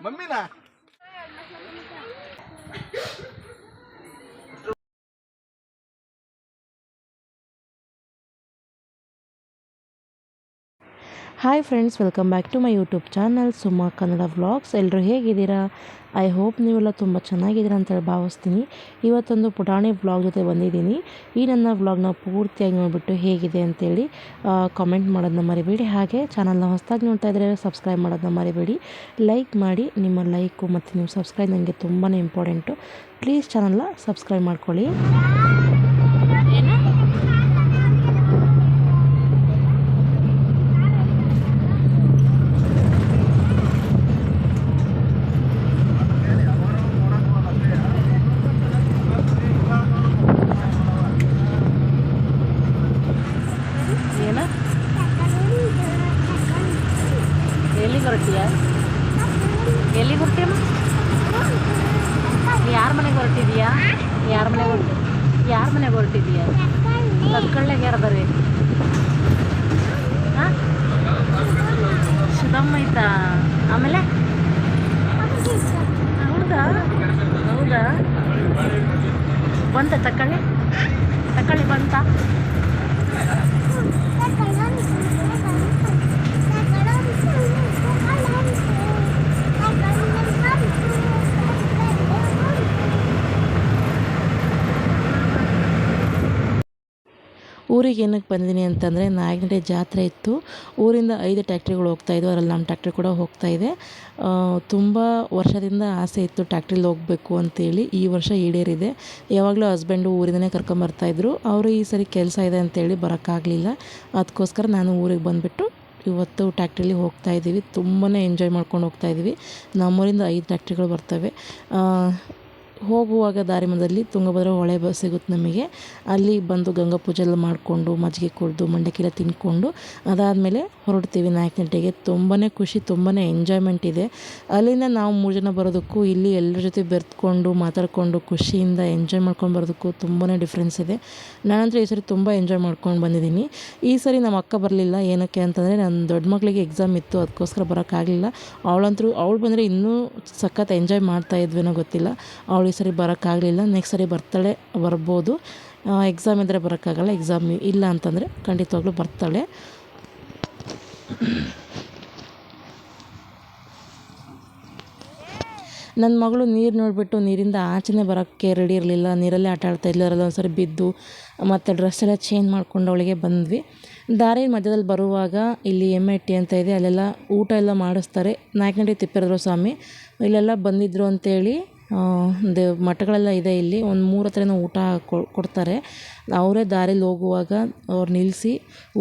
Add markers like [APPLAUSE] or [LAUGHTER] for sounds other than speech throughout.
门没呢 hi friends welcome back to my YouTube channel Suma Kannada vlogs ಎಲ್ಲರೂ ಹೇಗಿದ್ದೀರಾ? I hope ನೀವೆಲ್ಲ ತುಂಬ ಚೆನ್ನಾಗಿದ್ದೀರಾ ಅಂತೇಳಿ ಭಾವಿಸ್ತೀನಿ. ಇವತ್ತೊಂದು ಪುಟಾಣಿ ವ್ಲಾಗ್ ಜೊತೆ ಬಂದಿದ್ದೀನಿ. ಈ ನನ್ನ ವ್ಲಾಗ್ನ ಪೂರ್ತಿಯಾಗಿ ನೋಡಿಬಿಟ್ಟು ಹೇಗಿದೆ ಅಂತೇಳಿ ಕಾಮೆಂಟ್ ಮಾಡೋದನ್ನ ಮರಿಬೇಡಿ. ಹಾಗೆ ಚಾನಲ್ನ ಹೊಸದಾಗಿ ನೋಡ್ತಾ ಇದ್ದರೆ ಸಬ್ಸ್ಕ್ರೈಬ್ ಮಾಡೋದನ್ನ ಮರಿಬೇಡಿ. ಲೈಕ್ ಮಾಡಿ, ನಿಮ್ಮ ಲೈಕು ಮತ್ತು ನಿಮ್ಮ ಸಬ್ಸ್ಕ್ರೈಬ್ ನನಗೆ ತುಂಬಾ ಇಂಪಾರ್ಟೆಂಟು ಪ್ಲೀಸ್ ಚಾನಲ್ನ ಸಬ್ಸ್ಕ್ರೈಬ್ ಮಾಡ್ಕೊಳ್ಳಿ. ಸುಧಮ್ಮ ಆಮೇಲೆ? ಹೌದಾ? ಹೌದಾ? ಬಂತ ತಕ್ಕಳ್ಳಿ ತಕ್ಕಳ್ಳಿ ಬಂತ? ಊರಿಗೆ ಏನಕ್ಕೆ ಬಂದಿದ್ದೀನಿ ಅಂತಂದರೆ ನಾಯಕನಹಳ್ಳಿ ಜಾತ್ರೆ ಇತ್ತು. ಊರಿಂದ ಐದು ಟ್ಯಾಕ್ಟ್ರಿಗಳು ಹೋಗ್ತಾಯಿದ್ವು ಅದರಲ್ಲಿ ನಮ್ಮ ಟ್ಯಾಕ್ಟ್ರಿ ಕೂಡ ಹೋಗ್ತಾ ಇದೆ. ತುಂಬ ವರ್ಷದಿಂದ ಆಸೆ ಇತ್ತು ಟ್ಯಾಕ್ಟ್ರಿಲಿ ಹೋಗಬೇಕು ಅಂತೇಳಿ. ಈ ವರ್ಷ ಈಡೇರಿದೆ. ಯಾವಾಗಲೂ ಹಸ್ಬೆಂಡು ಊರಿಂದನೇ ಕರ್ಕೊಂಬರ್ತಾಯಿದ್ರು ಅವರು ಈ ಸರಿ ಕೆಲಸ ಇದೆ ಅಂತೇಳಿ ಬರೋಕ್ಕಾಗಲಿಲ್ಲ. ಅದಕ್ಕೋಸ್ಕರ ನಾನು ಊರಿಗೆ ಬಂದುಬಿಟ್ಟು ಇವತ್ತು ಟ್ಯಾಕ್ಟ್ರಿಲಿ ಹೋಗ್ತಾ ಇದ್ದೀವಿ. ತುಂಬಾ ಎಂಜಾಯ್ ಮಾಡ್ಕೊಂಡು ಹೋಗ್ತಾ ಇದ್ದೀವಿ. ನಮ್ಮೂರಿಂದ ಐದು ಟ್ಯಾಕ್ಟ್ರಿಗಳು ಬರ್ತವೆ. ಹೋಗುವಾಗ ದಾರಿ ಮಧ್ಯದಲ್ಲಿ ತುಂಗಭದ್ರಾ ಹೊಳೆ ಬ ಸಿಗುತ್ತೆ ನಮಗೆ. ಅಲ್ಲಿ ಬಂದು ಗಂಗಾ ಪೂಜೆ ಎಲ್ಲ ಮಾಡಿಕೊಂಡು, ಮಜ್ಜಿಗೆ ಕುಡಿದು, ಮಂಡಕ್ಕಿಲ್ಲ ತಿಂದ್ಕೊಂಡು ಅದಾದಮೇಲೆ ಹೊರಡ್ತೀವಿ ನಾಯಕನಹಟ್ಟಿಗೆ ತುಂಬಾ ಖುಷಿ ತುಂಬಾ ಎಂಜಾಯ್ಮೆಂಟ್ ಇದೆ. ಅಲ್ಲಿಂದ ನಾವು ಮೂರು ಜನ ಬರೋದಕ್ಕೂ, ಇಲ್ಲಿ ಎಲ್ಲರ ಜೊತೆ ಬೆರೆತ್ಕೊಂಡು, ಮಾತಾಡಿಕೊಂಡು, ಖುಷಿಯಿಂದ ಎಂಜಾಯ್ ಮಾಡ್ಕೊಂಡು ಬರೋದಕ್ಕೂ ತುಂಬಾ ಡಿಫ್ರೆನ್ಸ್ ಇದೆ. ನಾನಂತೂ ಈ ಸರಿ ತುಂಬ ಎಂಜಾಯ್ ಮಾಡ್ಕೊಂಡು ಬಂದಿದ್ದೀನಿ. ಈ ಸರಿ ನಮ್ಮ ಅಕ್ಕ ಬರಲಿಲ್ಲ. ಏನಕ್ಕೆ ಅಂತಂದರೆ ನನ್ನ ದೊಡ್ಡ ಮಕ್ಕಳಿಗೆ ಎಕ್ಸಾಮ್ ಇತ್ತು, ಅದಕ್ಕೋಸ್ಕರ ಬರೋಕ್ಕಾಗಲಿಲ್ಲ. ಅವಳಂತರೂ ಅವಳು ಬಂದರೆ ಇನ್ನೂ ಸಖತ್ ಎಂಜಾಯ್ ಮಾಡ್ತಾ ಇದ್ವೇನೋ ಗೊತ್ತಿಲ್ಲ. ಅವಳು ಈ ಸರಿ ಬರೋಕ್ಕಾಗಲಿಲ್ಲ. ನೆಕ್ಸ್ಟ್ ಸರಿ ಬರ್ತಾಳೆ, ಬರ್ಬೋದು. ಎಕ್ಸಾಮ್ ಇದ್ದರೆ ಬರೋಕ್ಕಾಗಲ್ಲ ಎಕ್ಸಾಮ್ ಇಲ್ಲ ಅಂತಂದರೆ ಖಂಡಿತವಾಗ್ಲೂ ಬರ್ತಾಳೆ. ನನ್ನ ಮಗಳು ನೀರು ನೋಡಿಬಿಟ್ಟು ನೀರಿಂದ ಆಚೆನೇ ಬರೋಕ್ಕೆ ರೆಡಿ ಇರಲಿಲ್ಲ. ನೀರಲ್ಲೇ ಆಟ ಆಡ್ತಾ ಇಲ್ಲ ಅದರಲ್ಲಿ ಒಂದ್ಸರಿ ಬಿದ್ದು, ಮತ್ತು ಡ್ರೆಸ್ ಎಲ್ಲ ಚೇಂಜ್ ಮಾಡ್ಕೊಂಡು ಅವಳಿಗೆ ಬಂದ್ವಿ. ದಾರಿ ಮಧ್ಯದಲ್ಲಿ ಬರುವಾಗ ಇಲ್ಲಿ ಎಂ ಐ ಟಿ ಅಂತ ಇದೆ. ಅಲ್ಲೆಲ್ಲ ಊಟ ಎಲ್ಲ ಮಾಡಿಸ್ತಾರೆ. ನಾಯಕನಹಳ್ಳಿ ತಿಪ್ಪೇರುದ್ರ ಸ್ವಾಮಿ ಇಲ್ಲೆಲ್ಲ ಬಂದಿದ್ದರು ಅಂತೇಳಿ ದೇವ್ ಮಠಗಳೆಲ್ಲ ಇದೆ ಇಲ್ಲಿ. ಒಂದು ಮೂರು ಹತ್ರ ಊಟ ಕೊಡ್ತಾರೆ. ಅವರೇ ದಾರಿಲಿ ಹೋಗುವಾಗ ಅವ್ರು ನಿಲ್ಲಿಸಿ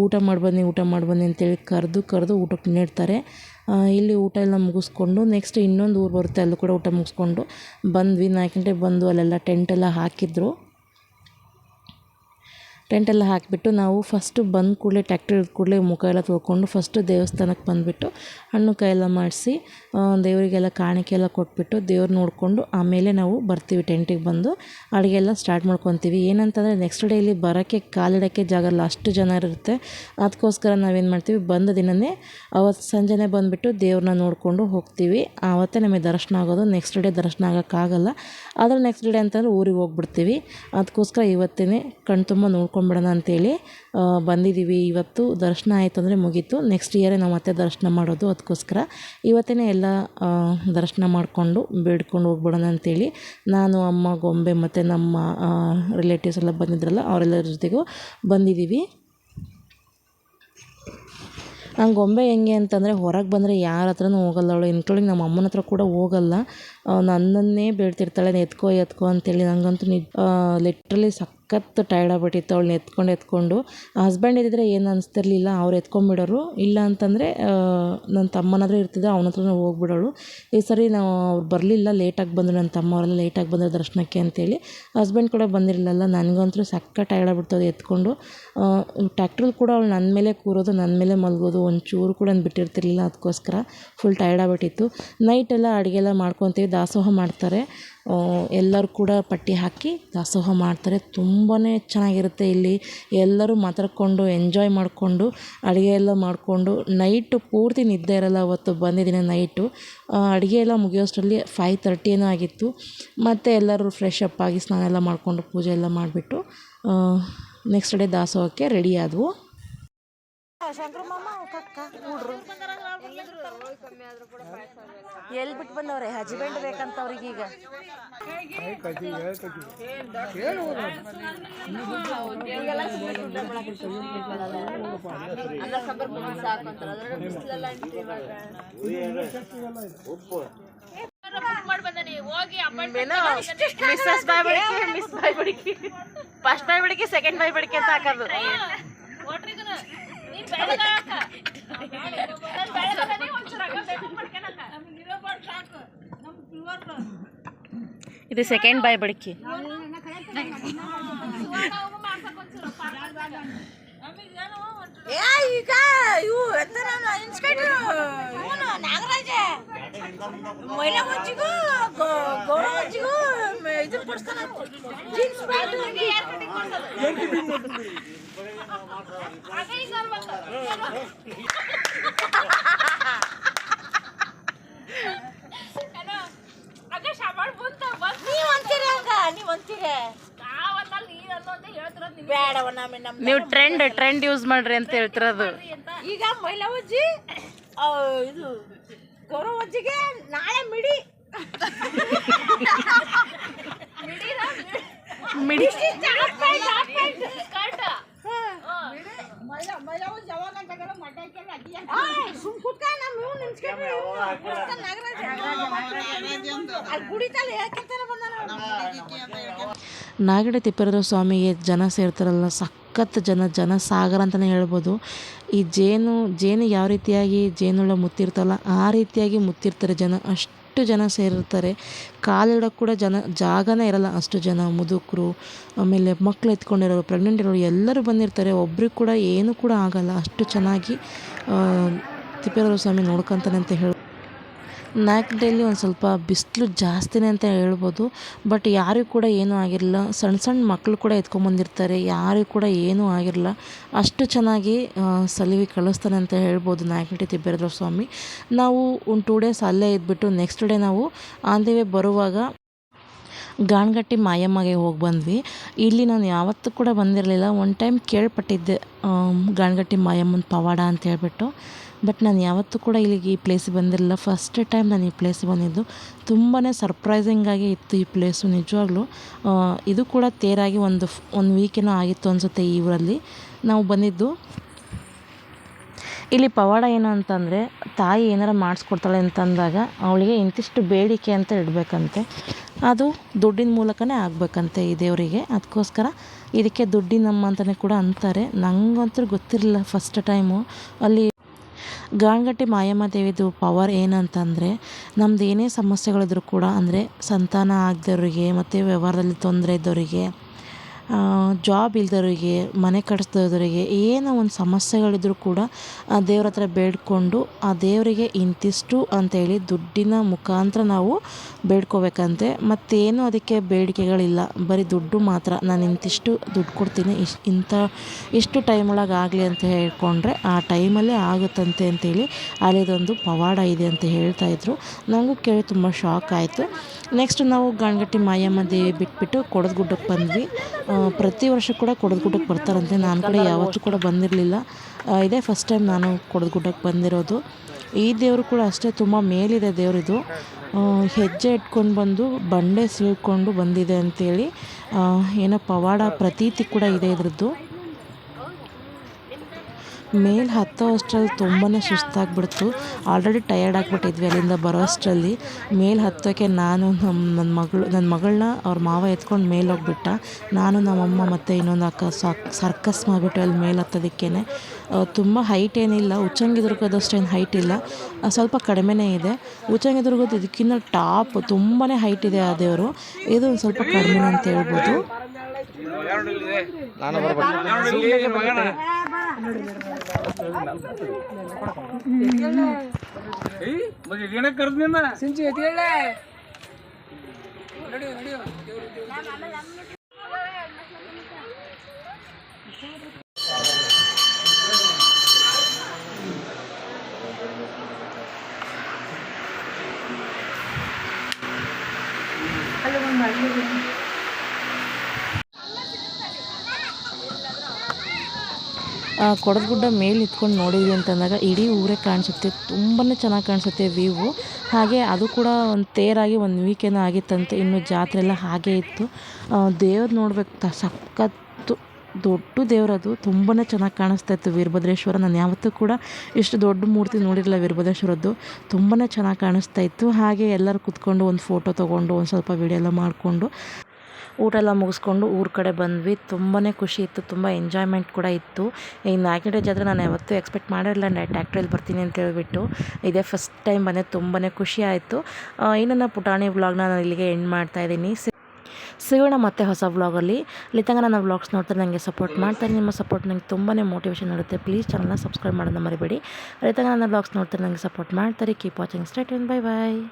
ಊಟ ಮಾಡಿ ಬನ್ನಿ, ಊಟ ಮಾಡಿ ಬನ್ನಿ ಅಂತೇಳಿ ಕರೆದು ಕರೆದು ಊಟಕ್ಕೆ ನೀಡ್ತಾರೆ. ಇಲ್ಲಿ ಊಟ ಎಲ್ಲ ಮುಗಿಸ್ಕೊಂಡು ನೆಕ್ಸ್ಟ್ ಇನ್ನೊಂದು ಊರು ಬರುತ್ತೆ, ಅಲ್ಲೂ ಕೂಡ ಊಟ ಮುಗಿಸ್ಕೊಂಡು. ಬಂದ್ವಿ, ನಾಲ್ಕು ಗಂಟೆಗೆ ಬಂದು ಅಲ್ಲೆಲ್ಲ ಟೆಂಟೆಲ್ಲ ಹಾಕಿದ್ರು. ಟೆಂಟೆಲ್ಲ ಹಾಕಿಬಿಟ್ಟು ನಾವು ಫಸ್ಟು ಬಂದ ಕೂಡಲೇ ಟ್ಯಾಕ್ಟ್ರಿ ಕೂಡಲೇ ಮುಖ ಎಲ್ಲ ತೊಳ್ಕೊಂಡು ಫಸ್ಟು ದೇವಸ್ಥಾನಕ್ಕೆ ಬಂದುಬಿಟ್ಟು ಹಣ್ಣು ಕಾಯಿ ಎಲ್ಲ ಮಾಡಿಸಿ ದೇವರಿಗೆಲ್ಲ ಕಾಣಿಕೆ ಎಲ್ಲ ಕೊಟ್ಬಿಟ್ಟು ದೇವ್ರು ನೋಡಿಕೊಂಡು ಆಮೇಲೆ ನಾವು ಬರ್ತೀವಿ ಟೆಂಟಿಗೆ ಬಂದು. ಅಡುಗೆ ಎಲ್ಲ ಸ್ಟಾರ್ಟ್ ಮಾಡ್ಕೊತೀವಿ. ಏನಂತಂದರೆ ನೆಕ್ಸ್ಟ್ ಡೇ ಇಲ್ಲಿ ಬರೋಕ್ಕೆ, ಕಾಲಿಡೋಕ್ಕೆ ಜಾಗ ಇಲ್ಲ, ಅಷ್ಟು ಜನ ಇರುತ್ತೆ. ಅದಕ್ಕೋಸ್ಕರ ನಾವೇನು ಮಾಡ್ತೀವಿ, ಬಂದ ದಿನವೇ ಅವತ್ತು ಸಂಜೆನೇ ಬಂದುಬಿಟ್ಟು ದೇವ್ರನ್ನ ನೋಡಿಕೊಂಡು ಹೋಗ್ತೀವಿ. ಆವತ್ತೇ ನಮಗೆ ದರ್ಶನ ಆಗೋದು ನೆಕ್ಸ್ಟ್ ಡೇ ದರ್ಶನ ಆಗೋಕ್ಕಾಗಲ್ಲ. ಆದರೆ ನೆಕ್ಸ್ಟ್ ಡೇ ಅಂತಂದ್ರೆ ಊರಿಗೆ ಹೋಗ್ಬಿಡ್ತೀವಿ. ಅದಕ್ಕೋಸ್ಕರ ಇವತ್ತೇ ಕಣ್ತುಂಬ ನೋಡ್ಕೊಂಡು ನೋಡ್ಕೊಂಬಿಡೋಣ ಅಂತೇಳಿ ಬಂದಿದ್ದೀವಿ ಇವತ್ತು ದರ್ಶನ ಆಯಿತು ಅಂದರೆ ಮುಗೀತು. ನೆಕ್ಸ್ಟ್ ಇಯರೇ ನಾವು ಮತ್ತೆ ದರ್ಶನ ಮಾಡೋದು. ಅದಕ್ಕೋಸ್ಕರ ಇವತ್ತೇ ಎಲ್ಲ ದರ್ಶನ ಮಾಡಿಕೊಂಡು ಬೇಡ್ಕೊಂಡು ಹೋಗ್ಬಿಡೋಣ ಅಂತೇಳಿ ನಾನು, ಅಮ್ಮ, ಗೊಂಬೆ ಮತ್ತು ನಮ್ಮ ರಿಲೇಟಿವ್ಸ್ ಎಲ್ಲ ಬಂದಿದ್ರಲ್ಲ ಅವರೆಲ್ಲರ ಜೊತೆಗೂ ಬಂದಿದ್ದೀವಿ ನಂಗೆ ಗೊಂಬೆ ಹೆಂಗೆ ಅಂತಂದರೆ ಹೊರಗೆ ಬಂದರೆ ಯಾರ ಹತ್ರನೂ ಹೋಗಲ್ಲ ಅವಳು. ಇನ್ಕ್ಲೂಡಿಂಗ್ ನಮ್ಮ ಅಮ್ಮನ ಹತ್ರ ಕೂಡ ಹೋಗಲ್ಲ. ನನ್ನನ್ನೇ ಬೇಡ್ತಿರ್ತಾಳೆ, ಎತ್ಕೋ ಎತ್ಕೋ ಅಂತೇಳಿ ನನಗಂತೂ ನಿ ಲಿಟ್ರಲಿ ಸಖತ್ ಟೈರ್ಡ್ ಆಗ್ಬಿಟ್ಟಿತ್ತು ಅವಳನ್ನ ಎತ್ಕೊಂಡು ಎತ್ಕೊಂಡು. ಹಸ್ಬೆಂಡ್ ಇದ್ದಿದ್ರೆ ಏನು ಅನಿಸ್ತಿರ್ಲಿಲ್ಲ, ಅವ್ರು ಎತ್ಕೊಂಡ್ಬಿಡೋರು. ಇಲ್ಲ ಅಂತಂದರೆ ನನ್ನ ತಮ್ಮನಾದರೂ ಇರ್ತಿದ್ದ, ಅವನ ಹತ್ರ ಹೋಗ್ಬಿಡೋಳು. ಈ ಸರಿ ನಾವು ಅವ್ರು ಬರಲಿಲ್ಲ ಲೇಟಾಗಿ ಬಂದರು ನನ್ನ ತಮ್ಮ ಅವರೆಲ್ಲ ಲೇಟಾಗಿ ಬಂದರು ದರ್ಶನಕ್ಕೆ ಅಂತೇಳಿ. ಹಸ್ಬೆಂಡ್ ಕೂಡ ಬಂದಿರಲಿಲ್ಲ ನನಗಂತೂ ಸಖತ್ ಟೈರ್ಡ್ ಆಗ್ಬಿಡ್ತದೆ ಎತ್ಕೊಂಡು. ಟ್ಯಾಕ್ಟ್ರಲ್ಲಿ ಕೂಡ ಅವಳು ನನ್ನ ಮೇಲೆ ಕೂರೋದು ನನ್ನ ಮೇಲೆ ಮಲಗೋದು, ಒಂಚೂರು ಕೂಡ ಬಿಟ್ಟಿರ್ತಿರ್ಲಿಲ್ಲ ಅದಕ್ಕೋಸ್ಕರ. ಫುಲ್ ಟೈರ್ಡ್ ಆಗ್ಬಿಟ್ಟಿತ್ತು. ನೈಟೆಲ್ಲ ಅಡುಗೆ ಎಲ್ಲ ಮಾಡ್ಕೊತೀವಿ, ದಾಸೋಹ ಮಾಡ್ತಾರೆ. ಎಲ್ಲರೂ ಕೂಡ ಪಟ್ಟಿ ಹಾಕಿ ದಾಸೋಹ ಮಾಡ್ತಾರೆ. ತುಂಬಾ ಚೆನ್ನಾಗಿರುತ್ತೆ ಇಲ್ಲಿ. ಎಲ್ಲರೂ ಮಾತಾಡಿಕೊಂಡು ಎಂಜಾಯ್ ಮಾಡಿಕೊಂಡು, ಅಡುಗೆ ಎಲ್ಲ ಮಾಡಿಕೊಂಡು ನೈಟು ಪೂರ್ತಿ ನಿದ್ದೆ ಇರಲ್ಲ ಅವತ್ತು ಬಂದಿದ್ದೀನಿ ನೈಟು ಅಡುಗೆ ಎಲ್ಲ ಮುಗಿಯೋಷ್ಟರಲ್ಲಿ ಫೈವ್ ತರ್ಟಿ ಏನೋ ಆಗಿತ್ತು. ಮತ್ತು ಎಲ್ಲರೂ ಫ್ರೆಶ್ ಅಪ್ ಆಗಿ ಸ್ನಾನ ಎಲ್ಲ ಮಾಡಿಕೊಂಡು ಪೂಜೆ ಎಲ್ಲ ಮಾಡಿಬಿಟ್ಟು ನೆಕ್ಸ್ಟ್ ಡೇ ದಾಸೋಹಕ್ಕೆ ರೆಡಿ ಆದವು. ಎಲ್ಲಿ ಬಿಟ್ಟು ಬಂದವ್ರೆ? ಹಸ್ಬೆಂಡ್ ಬೇಕಂತ ಅವ್ರಿಗೆ ಈಗ ಮಿಸ್ ಫಸ್ಟ್ ಬಾಯ್ ಬಡಿಕೆ ಸೆಕೆಂಡ್ ಬಾಯ್ ಬಡಿಕೆ ಅಂತ ಹಾಕೋದು. ಇದು ಸೆಕೆಂಡ್ ಬಾಯ್ ಬಡಕಿ. ಈಗ ಇವು ಇವನು ನಾಗರಾಜ. ಮಹಿಳಾ ಮಂಚಿಗೂ ಗೌರವ ಮಂಚಿಗೂ ನೀವ್ ಟ್ರೆಂಡ್ ಟ್ರೆಂಡ್ ಯೂಸ್ ಮಾಡ್ರಿ ಅಂತ ಹೇಳ್ತಿರೋದು. ಈಗ ಮಹಿಳಾ ಅಜ್ಜಿ ಆ, ಇದು ಗೌರವ ಅಜ್ಜಿಗೆ ನಾಳೆ ಮಿಡಿ [LAUGHS] ಮಿಡಿ ಸುಮ್ ಕುತ್ಕ ನಮ್ಮ ಇವ್ನು ನಿಂತ್ಕೊಂಡ್ರೆ ಇವ್ನು ಕುತ್ಕೊಂಡ್ ನಾಗರಾಜ. ಅಲ್ಲಿ ಕುಡಿತಲ್ಲ ಹೇಳ್ಕೊಂತಾನೆ ಬಂದಾನ ನಾಗಡೆ ತಿಪ್ಪರದ ಸ್ವಾಮಿಗೆ ಜನ ಸೇರ್ತಾರಲ್ಲ ಸಖತ್ ಜನ ಜನ ಸಾಗರ ಅಂತಲೇ ಹೇಳ್ಬೋದು. ಈ ಜೇನು ಜೇನು ಯಾವ ರೀತಿಯಾಗಿ ಜೇನುಳ ಮುತ್ತಿರ್ತಲ್ಲ ಆ ರೀತಿಯಾಗಿ ಮುತ್ತಿರ್ತಾರೆ ಜನ ಅಷ್ಟು. ಜನ ಸೇರಿರ್ತಾರೆ. ಕಾಲಿಡೋಕೆ ಕೂಡ ಜನ, ಜಾಗನೇ ಇರಲ್ಲ ಅಷ್ಟು ಜನ, ಮುದುಕರು, ಆಮೇಲೆ ಮಕ್ಕಳು ಎತ್ಕೊಂಡಿರೋರು ಪ್ರೆಗ್ನೆಂಟ್ ಇರೋರು ಎಲ್ಲರೂ ಬಂದಿರ್ತಾರೆ. ಒಬ್ರಿಗೆ ಕೂಡ ಏನೂ ಕೂಡ ಆಗಲ್ಲ. ಅಷ್ಟು ಚೆನ್ನಾಗಿ ತಿಪ್ಪೇರುದ್ರ ಸ್ವಾಮಿ ನೋಡ್ಕೊತಾನೆ ಅಂತ ಹೇಳಿ ನಾಲ್ಕು ಒಂದು ಸ್ವಲ್ಪ ಬಿಸಿಲು ಜಾಸ್ತಿನೇ ಅಂತ ಹೇಳ್ಬೋದು. ಬಟ್ ಯಾರಿಗೂ ಕೂಡ ಏನೂ ಆಗಿರಲಿಲ್ಲ. ಸಣ್ಣ ಸಣ್ಣ ಮಕ್ಕಳು ಕೂಡ ಎತ್ಕೊಂಬಂದಿರ್ತಾರೆ ಯಾರಿಗೂ ಕೂಡ ಏನೂ ಆಗಿರಲ್ಲ ಅಷ್ಟು ಚೆನ್ನಾಗಿ ಸಲಿವಿ ಕಳಿಸ್ತಾನೆ ಅಂತ ಹೇಳ್ಬೋದು ನಾಯಕನಹಟ್ಟಿ ತಿಪ್ಪೇರುದ್ರ ಸ್ವಾಮಿ. ನಾವು ಒಂದು ಟೂ ಡೇಸ್ ಅಲ್ಲೇ ಇದ್ಬಿಟ್ಟು ನೆಕ್ಸ್ಟ್ ಡೇ ನಾವು ಆನ್ ಬರುವಾಗ ಗಾಣಗಟ್ಟಿ ಮಾಯಮ್ಮಗೆ ಹೋಗಿ ಬಂದ್ವಿ. ಇಲ್ಲಿ ನಾನು ಯಾವತ್ತೂ ಕೂಡ ಬಂದಿರಲಿಲ್ಲ. ಒನ್ ಟೈಮ್ ಕೇಳ್ಪಟ್ಟಿದ್ದೆ ಗಾಣಗಟ್ಟಿ ಮಾಯಮ್ಮನ ಪವಾಡ ಅಂತ ಹೇಳ್ಬಿಟ್ಟು. ಬಟ್ ನಾನು ಯಾವತ್ತೂ ಕೂಡ ಇಲ್ಲಿಗೆ ಈ ಪ್ಲೇಸಿಗೆ ಬಂದಿರಲಿಲ್ಲ. ಫಸ್ಟ್ ಟೈಮ್ ನಾನು ಈ ಪ್ಲೇಸಿಗೆ ಬಂದಿದ್ದು. ತುಂಬಾ ಸರ್ಪ್ರೈಸಿಂಗಾಗಿ ಇತ್ತು ಈ ಪ್ಲೇಸು ನಿಜವಾಗ್ಲೂ. ಇದು ಕೂಡ ತೇರಾಗಿ ಒಂದು ಒಂದು ವೀಕೇನೋ ಆಗಿತ್ತು ಅನಿಸುತ್ತೆ ಈ ಊರಲ್ಲಿ. ನಾವು ಬಂದಿದ್ದು. ಇಲ್ಲಿ ಪವಾಡ ಏನು ಅಂತಂದರೆ, ತಾಯಿ ಏನಾರ ಮಾಡಿಸ್ಕೊಡ್ತಾಳೆ ಅಂತಂದಾಗ ಅವಳಿಗೆ ಇಂತಿಷ್ಟು ಬೇಡಿಕೆ ಅಂತ ಇಡಬೇಕಂತೆ. ಅದು ದುಡ್ಡಿನ ಮೂಲಕನೇ ಆಗಬೇಕಂತೆ ಈ ದೇವರಿಗೆ. ಅದಕ್ಕೋಸ್ಕರ ಇದಕ್ಕೆ ದುಡ್ಡಿನಮ್ಮ ಅಂತಲೇ ಕೂಡ ಅಂತಾರೆ. ನನಗಂತೂ ಗೊತ್ತಿರಲಿಲ್ಲ ಫಸ್ಟ್ ಟೈಮು ಅಲ್ಲಿ ಗಾಣಗಟ್ಟಿ ಮಾಯಮ್ಮ ದೇವಿದು ಪವರ್ ಏನಂತಂದರೆ, ನಮ್ದು ಏನೇ ಸಮಸ್ಯೆಗಳಿದ್ರು ಕೂಡ, ಅಂದರೆ ಸಂತಾನ ಆಗದವ್ರಿಗೆ ಮತ್ತು ವ್ಯವಹಾರದಲ್ಲಿ ತೊಂದರೆ ಇದ್ದವರಿಗೆ ಜಾಬ್ ಇಲ್ದವರಿಗೆ ಮನೆ ಕಟ್ಸ್ದವ್ರಿಗೆ ಏನೋ ಒಂದು ಸಮಸ್ಯೆಗಳಿದ್ರೂ ಕೂಡ ಆ ದೇವ್ರ ಹತ್ರ ಬೇಡ್ಕೊಂಡು ಆ ದೇವರಿಗೆ ಇಂತಿಷ್ಟು ಅಂತೇಳಿ ದುಡ್ಡಿನ ಮುಖಾಂತರ ನಾವು ಬೇಡ್ಕೋಬೇಕಂತೆ. ಮತ್ತೇನು ಅದಕ್ಕೆ ಬೇಡಿಕೆಗಳಿಲ್ಲ. ಬರೀ ದುಡ್ಡು ಮಾತ್ರ. ನಾನು ಇಂತಿಷ್ಟು ದುಡ್ಡು ಕೊಡ್ತೀನಿ. ಇಷ್ಟು ಇಂಥ, ಇಷ್ಟು ಟೈಮ್ ಒಳಗೆ ಆಗಲಿ ಅಂತ ಹೇಳ್ಕೊಂಡ್ರೆ ಆ ಟೈಮಲ್ಲೇ ಆಗುತ್ತಂತೆ ಅಂತೇಳಿ ಅಲ್ಲಿದೊಂದು ಪವಾಡ ಇದೆ ಅಂತ ಹೇಳ್ತಾ ಇದ್ರು. ನನಗೂ ಕೇಳಿ ತುಂಬ ಶಾಕ್ ಆಯಿತು. ನೆಕ್ಸ್ಟ್ ನಾವು ಗಣಗಟ್ಟಿ ಮಾಯಮ್ಮ ದೇವಿ ಬಿಟ್ಬಿಟ್ಟು ಕೊಡದ ಗುಡ್ಡಕ್ಕೆ ಬಂದ್ವಿ ಪ್ರತಿ ವರ್ಷ ಕೂಡ ಕೊಡದ ಗುಡ್ಡಕ್ಕೆ ಬರ್ತಾರಂತೆ. ನಾನು ಕೂಡ ಯಾವತ್ತೂ ಕೂಡ ಬಂದಿರಲಿಲ್ಲ. ಇದೇ ಫಸ್ಟ್ ಟೈಮ್ ನಾನು ಕೊಡದ ಗುಡ್ಡಕ್ಕೆ ಬಂದಿರೋದು. ಈ ದೇವರು ಕೂಡ ಅಷ್ಟೇ ತುಂಬ ಮೇಲಿದೆ ದೇವರಿದು. ಹೆಜ್ಜೆ ಇಟ್ಕೊಂಡು ಬಂದು ಬಂಡೆ ಸೀಳ್ಕೊಂಡು ಬಂದಿದೆ ಅಂತೇಳಿ ಏನೋ ಪವಾಡ ಪ್ರತೀತಿ ಕೂಡ ಇದೆ ಇದ್ರದ್ದು. ಮೇಲೆ ಹತ್ತೋ ಅಷ್ಟರಲ್ಲಿ ತುಂಬಾ ಸುಸ್ತಾಗ್ಬಿಡ್ತು. ಆಲ್ರೆಡಿ ಟಯರ್ಡ್ ಆಗಿಬಿಟ್ಟಿದ್ವಿ ಅಲ್ಲಿಂದ ಬರೋ ಅಷ್ಟರಲ್ಲಿ. ಮೇಲೆ ಹತ್ತೋಕ್ಕೆ ನಾನು ನಮ್ಮ ನನ್ನ ಮಗಳು ನನ್ನ ಮಗಳನ್ನ ಅವ್ರ ಮಾವ ಎತ್ಕೊಂಡು ಮೇಲೆ ಹೋಗ್ಬಿಟ್ಟ. ನಾನು ನಮ್ಮಮ್ಮ ಮತ್ತು ಇನ್ನೊಂದು ಅಕ್ಕ ಸರ್ಕಸ್ ಮಾಡಿಬಿಟ್ಟು ಅಲ್ಲಿ ಮೇಲೆ ಹತ್ತೋದಕ್ಕೇ ತುಂಬ ಹೈಟ್ ಏನಿಲ್ಲ. ಉಚ್ಚಂಗಿದುರ್ಗದಷ್ಟೇನು ಹೈಟ್ ಇಲ್ಲ. ಸ್ವಲ್ಪ ಕಡಿಮೆನೇ ಇದೆ. ಉಚ್ಚಂಗಿದುರ್ಗದ ಇದಕ್ಕಿಂತ ಟಾಪ್ ತುಂಬಾ ಹೈಟ್ ಇದೆ ಆ ದೇವರು. ಇದು ಒಂದು ಸ್ವಲ್ಪ ಕಡಿಮೆ ಅಂತ ಹೇಳ್ಬೋದು. ಕೊಡದಗುಡ್ಡ ಮೇಲೆ ನಿಂತ್ಕೊಂಡು ನೋಡಿದ್ವಿ ಅಂತಂದಾಗ ಇಡೀ ಊರೇ ಕಾಣಿಸುತ್ತೆ ತುಂಬಾ ಚೆನ್ನಾಗಿ ಕಾಣಿಸುತ್ತೆ ವ್ಯೂವು ಹಾಗೆ ಅದು ಕೂಡ ಒಂದು ತೇರಾಗಿ ಒಂದು ವೀಕೆಂಡ್ ಆಗಿತ್ತಂತೆ, ಇನ್ನು ಜಾತ್ರೆ ಎಲ್ಲ ಹಾಗೆ ಇತ್ತು. ದೇವ್ರು ನೋಡ್ಬೇಕು, ತ ಸಖತ್ತು ದೊಡ್ಡ ದೇವರದು ತುಂಬಾ ಚೆನ್ನಾಗಿ ಕಾಣಿಸ್ತಾ ಇತ್ತು ವೀರಭದ್ರೇಶ್ವರ. ನಾನು ಯಾವತ್ತೂ ಕೂಡ ಇಷ್ಟು ದೊಡ್ಡ ಮೂರ್ತಿ ನೋಡಿರಲಿಲ್ಲ ವೀರಭದ್ರೇಶ್ವರದ್ದು. ತುಂಬಾ ಚೆನ್ನಾಗಿ ಕಾಣಿಸ್ತಾ ಇತ್ತು. ಹಾಗೆ ಎಲ್ಲರೂ ಕುತ್ಕೊಂಡು ಒಂದು ಫೋಟೋ ತೊಗೊಂಡು, ಒಂದು ಸ್ವಲ್ಪ ವೀಡಿಯೋ ಎಲ್ಲ ಮಾಡಿಕೊಂಡು ಊಟ ಎಲ್ಲ ಮುಗಿಸ್ಕೊಂಡು ಊರ ಕಡೆ ಬಂದ್ವಿ. ತುಂಬಾ ಖುಷಿ ಇತ್ತು. ತುಂಬ ಎಂಜಾಯ್ಮೆಂಟ್ ಕೂಡ ಇತ್ತು. ಈ ನಾಲ್ಕನೇ ಜಾತ್ರೆ ನಾನು ಯಾವತ್ತೂ ಎಕ್ಸ್ಪೆಕ್ಟ್ ಮಾಡಿರಲಿಲ್ಲ. ಟ್ಯಾಕ್ಟ್ರಲ್ಲಿ ಬರ್ತೀನಿ ಅಂತ ಹೇಳ್ಬಿಟ್ಟು ಇದೇ ಫಸ್ಟ್ ಟೈಮ್ ಬಂದೆ. ತುಂಬಾ ಖುಷಿ ಆಯಿತು. ಈ ನನ್ನ ಪುಟಾಣಿ ವ್ಲಾಗ್ನ ನಾನು ಇಲ್ಲಿಗೆ ಎಂಡ್ ಮಾಡ್ತಾ ಇದ್ದೀನಿ. ಸಿಗೋಣ ಮತ್ತೆ ಹೊಸ ವ್ಲಾಗಲ್ಲಿ ಅಲ್ಲಿ. ತನಕ ನನ್ನ ವ್ಲಾಗ್ಸ್ ನೋಡ್ತಾರೆ ನನಗೆ ಸಪೋರ್ಟ್ ಮಾಡ್ತಾರೆ. ನಿಮ್ಮ ಸಪೋರ್ಟ್ ನನಗೆ ತುಂಬಾ ಮೋಟಿವೇಶನ್ ಇರುತ್ತೆ. ಪ್ಲೀಸ್ ಚಾನಲ್ನ ಸಬ್ಸ್ಕ್ರೈಬ್ ಮಾಡೋದನ್ನ ಮರಿಬೇಡಿ. ಅಲ್ಲಿ ನನ್ನ ವ್ಲಾಗ್ಸ್ ನೋಡ್ತಾರೆ ನನಗೆ ಸಪೋರ್ಟ್ ಮಾಡ್ತಾರೆ. Keep watching state bye bye